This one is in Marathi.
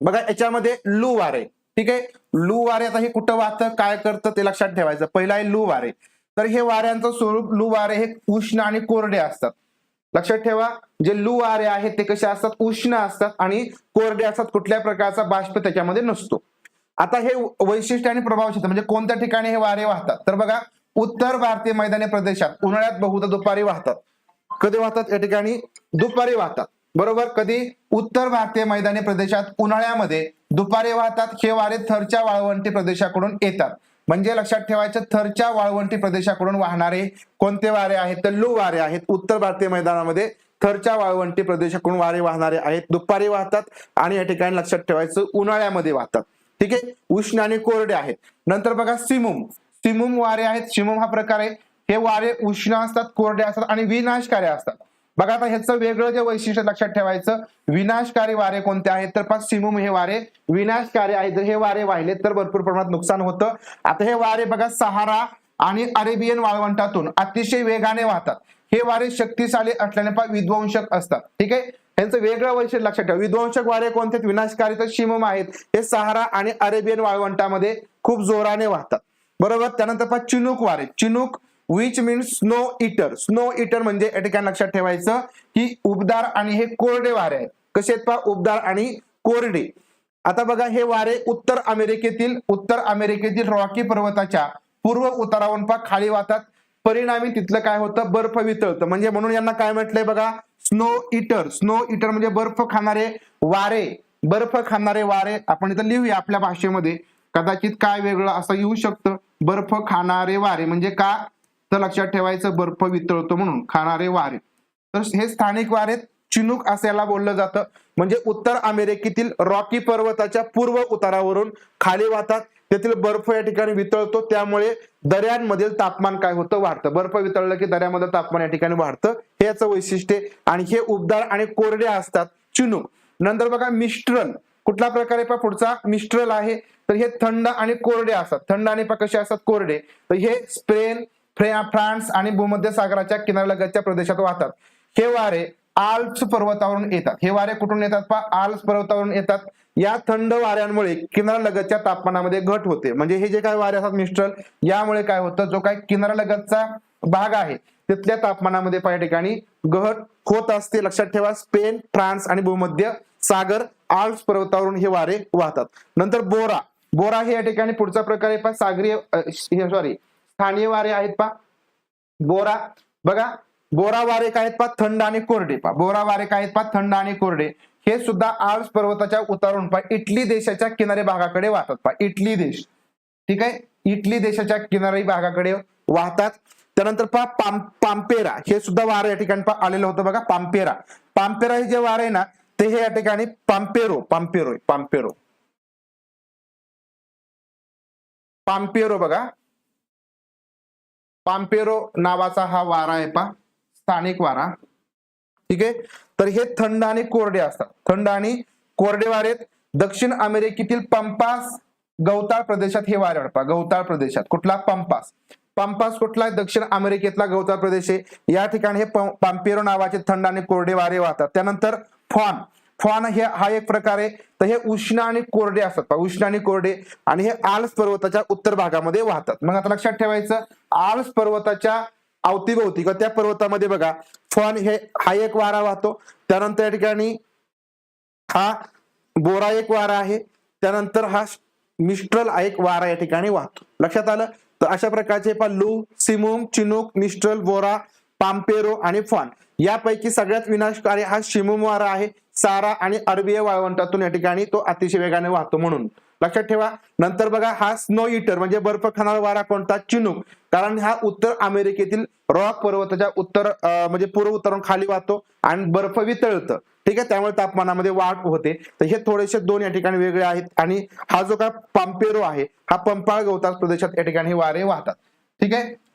बघा याच्यामध्ये लू वारे. ठीक आहे? लू वारे आता हे कुठं वाहतं? काय करतं? ते लक्षात ठेवायचं. पहिलं आहे लू वारे. तर हे वाऱ्यांचं स्वरूप लू वारे हे उष्ण आणि कोरडे असतात. लक्षात ठेवा जे लू वारे आहेत ते कसे असतात? उष्ण असतात आणि कोरडे असतात. कुठल्या प्रकारचा बाष्प त्याच्यामध्ये नसतो. आता हे वैशिष्ट्य आणि प्रभाव क्षेत्र म्हणजे कोणत्या ठिकाणी हे वारे वाहतात? तर बघा उत्तर भारतीय मैदानी प्रदेशात उन्हाळ्यात बहुधा दुपारी वाहतात. कधी वाहतात? या ठिकाणी दुपारी वाहतात. बरोबर? कधी? उत्तर भारतीय मैदानी प्रदेशात उन्हाळ्यामध्ये. दुपारी वाहतात हे वारे थरच्या वाळवंटी प्रदेशाकडून येतात. म्हणजे लक्षात ठेवायचं थरच्या वाळवंटी प्रदेशाकडून वाहणारे कोणते वारे आहेत? तर लू वारे आहेत. उत्तर भारतीय मैदानामध्ये थरच्या वाळवंटी प्रदेशाकडून वारे वाहणारे आहेत. दुपारी वाहतात आणि या ठिकाणी लक्षात ठेवायचं उन्हाळ्यामध्ये वाहतात. ठीक आहे? उष्ण आणि कोरडे आहेत. नंतर बघा सिमुम. सिमुम वारे आहेत. सिमुम हा प्रकार आहे. हे वारे उष्ण असतात कोरडे असतात आणि विनाशकारी असतात. बघा आता ह्याचं वेगळं जे वैशिष्ट्य लक्षात ठेवायचं विनाशकारी वारे कोणते आहेत? तर पाच हे वारे विनाशकारी आहेत. जर हे वारे वाहिले तर भरपूर प्रमाणात नुकसान होतं. आता हे वारे बघा सहारा आणि अरेबियन वाळवंटातून अतिशय वेगाने वाहतात. हे वारे शक्तिशाली असल्याने विध्वंशक विध्वंसक असतात. ठीक आहे? यांचं वेगळं वैशिष्ट्य लक्षात ठेवा. विध्वंसक वारे कोणते आहेत? विनाशकारी तर शिमम आहेत. हे सहारा आणि अरेबियन वाळवंटामध्ये खूप जोराने वाहतात. बरोबर? त्यानंतर पहा चिनूक वारे. Chinook which means snow eater snow eater म्हणजे या ठिकाणी लक्षात ठेवायचं की उबदार आणि हे कोरडे वारे आहेत. कसे आहेत पहा? उबदार आणि कोरडे. आता बघा हे वारे उत्तर अमेरिकेतील उत्तर अमेरिकेतील रॉकी पर्वताच्या पूर्व उतारावरून पहा खाली वाहतात. परिणामी तिथलं काय होतं? बर्फ वितळतं. म्हणजे म्हणून यांना काय म्हटलंय बघा? स्नो इटर स्नो इटर म्हणजे बर्फ खाणारे वारे. बर्फ खाणारे वारे. आपण इथं लिहूया आपल्या भाषेमध्ये. कदाचित काय वेगळं असं येऊ शकतं? बर्फ खाणारे वारे. म्हणजे का? तर लक्षात ठेवायचं बर्फ वितळतो म्हणून खाणारे वारे. तर हे स्थानिक वारे चिनूक असं याला बोललं जातं. म्हणजे उत्तर अमेरिकेतील रॉकी पर्वताच्या पूर्व उतारावरून खाली वाहतात. तेथील बर्फ या ठिकाणी वितळतो. त्यामुळे दऱ्यांमधील तापमान काय होतं? वाढतं. बर्फ वितळलं की दऱ्यामध्ये तापमान या ठिकाणी वाढतं. हे याचं वैशिष्ट्य आणि हे उबदार आणि कोरडे असतात. चिनूक. नंतर बघा मिस्ट्रल कुठला प्रकारे पहा पुढचा मिस्ट्रल आहे. तर हे थंड आणि कोरडे असतात. थंड आणि कसे असतात? कोरडे. तर हे स्पेन फ्रान्स आणि भूमध्य सागराच्या किनाऱ्यालगतच्या प्रदेशात वाहतात. हे वारे आल्प्स पर्वतावरून येतात. हे वारे कुठून येतात पहा? आल्प्स पर्वतावरून येतात. या थंड वाऱ्यांमुळे किनाऱ्यालगतच्या तापमानामध्ये घट होते. म्हणजे हे जे काही वारे असतात मिस्ट्रल यामुळे काय होतं? जो काही किनाऱ्यालगतचा भाग आहे तिथल्या तापमानामध्ये काही या ठिकाणी घट होत असते. लक्षात ठेवा स्पेन फ्रान्स आणि भूमध्य सागर आल्प्स पर्वतावरून हे वारे वाहतात. नंतर बोरा. बोरा हे या ठिकाणी पुढचा प्रकार आहे. पण सागरीय सॉरी स्थानीय वारे आहेत पहा. बोरा बघा बोरा वारे काय आहेत पहा? थंड आणि कोरडे पहा. बोरा वारे काय आहेत पहा? थंड आणि कोरडे. हे सुद्धा आल्प्स पर्वताच्या उतारून पहा. इटली देशाच्या किनारे भागाकडे वाहतात पहा. इटली देश. ठीक आहे? इटली देशाच्या किनारी भागाकडे वाहतात. त्यानंतर पहा पाम पाम्पेरा. हे सुद्धा वारं या ठिकाणी पहा आलेलं होतं बघा. पाम्पेरा. पाम्पेरा हे जे वार आहे ना ते हे या ठिकाणी पाम्पेरो पाम्पेरो पाम्पेरो. पाम्पेरो बघा. पाम्पेरो नावाचा हा वारा आहे पा स्थानिक वारा. ठीक आहे? तर हे थंड आणि कोरडे असतात. थंड आणि कोरडे वारे दक्षिण अमेरिकेतील पंपास गवताळ प्रदेशात हे वारे अडपा गवताळ प्रदेशात. कुठला? पंपास. पंपास कुठला? आहे? दक्षिण अमेरिकेतला गवताळ प्रदेश आहे. या ठिकाणी हे पं- पाम्पेरो नावाचे थंड आणि कोरडे वारे वाहतात. त्यानंतर फॉन. फॉन हे हा एक प्रकार आहे. तर हे उष्ण आणि कोरडे असतात. उष्ण आणि कोरडे आणि हे आल्स पर्वताच्या उत्तर भागामध्ये वाहतात. मग आता लक्षात ठेवायचं आल्स पर्वताच्या अवतीभोवती किंवा त्या पर्वतामध्ये बघा फॉन हे हा एक वारा वाहतो. त्यानंतर या ठिकाणी हा बोरा एक वारा आहे. त्यानंतर हा मिस्ट्रल हा एक वारा या ठिकाणी वाहतो. लक्षात आलं? तर अशा प्रकारचे पल्लू लू सिमुम चिनूक मिस्ट्रल बोरा पाम्पेरो आणि फॉन यापैकी सगळ्यात विनाशकारी हा शिमुम वारा आहे. सारा आणि अरबीय वाळवंटातून या ठिकाणी तो अतिशय वेगाने वाहतो म्हणून. लक्षात ठेवा नंतर बघा हा स्नो इटर म्हणजे बर्फ खाणारा वारा कोणता? चिनूक. कारण हा उत्तर अमेरिकेतील रॉक पर्वताच्या उत्तर म्हणजे पूर्व उत्तरून खाली वाहतो आणि बर्फ वितळतं. ठीक आहे? त्यामुळे तापमानामध्ये वाढ होते. तर हे थोडेसे दोन या ठिकाणी वेगळे आहेत. आणि हा जो काय पाम्पेरो आहे हा पंपाळ गवताळ प्रदेशात या ठिकाणी वारे वाहतात. ठीक आहे?